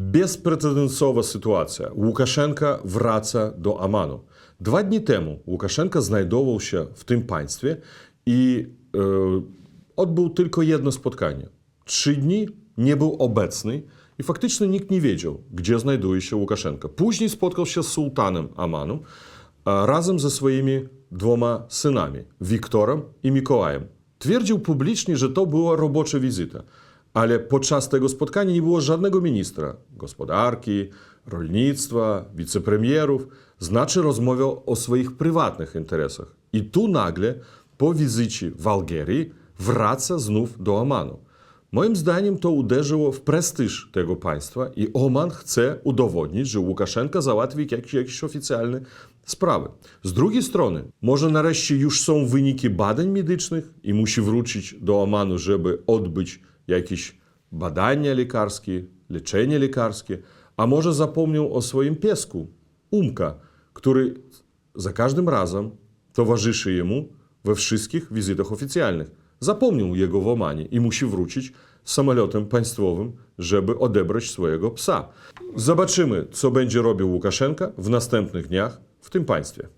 Bezprecedensowa sytuacja. Łukaszenka wraca do Amanu. Dwa dni temu Łukaszenka znajdował się w tym państwie i e, odbył tylko jedno spotkanie. Trzy dni nie był obecny i faktycznie nikt nie wiedział, Łukaszenka. Później spotkał się z sułtanem Amanu a razem ze swoimi dwoma synami, Wiktorem i Mikołajem. Twierdził publicznie, że to była robocza wizyta, ale podczas tego spotkania nie było żadnego ministra gospodarki, rolnictwa, wicepremierów, znaczy rozmawiał o swoich prywatnych interesach. I tu nagle, po wizycie w Algierii, wraca znów do Omanu. Moim zdaniem to uderzyło w prestiż tego państwa i Oman chce udowodnić, że Łukaszenka załatwi jakieś, jakieś oficjalne sprawy. Z drugiej strony, może nareszcie już są wyniki badań medycznych i musi wrócić do Omanu, żeby odbyć jakieś badania lekarskie, leczenie lekarskie, a może zapomniał o swoim piesku, Umka, który za każdym razem towarzyszy jemu we wszystkich wizytach oficjalnych. Zapomniał jego w Omanie i musi wrócić samolotem państwowym, żeby odebrać swojego psa. Zobaczymy, co będzie robił Łukaszenka w następnych dniach w tym państwie.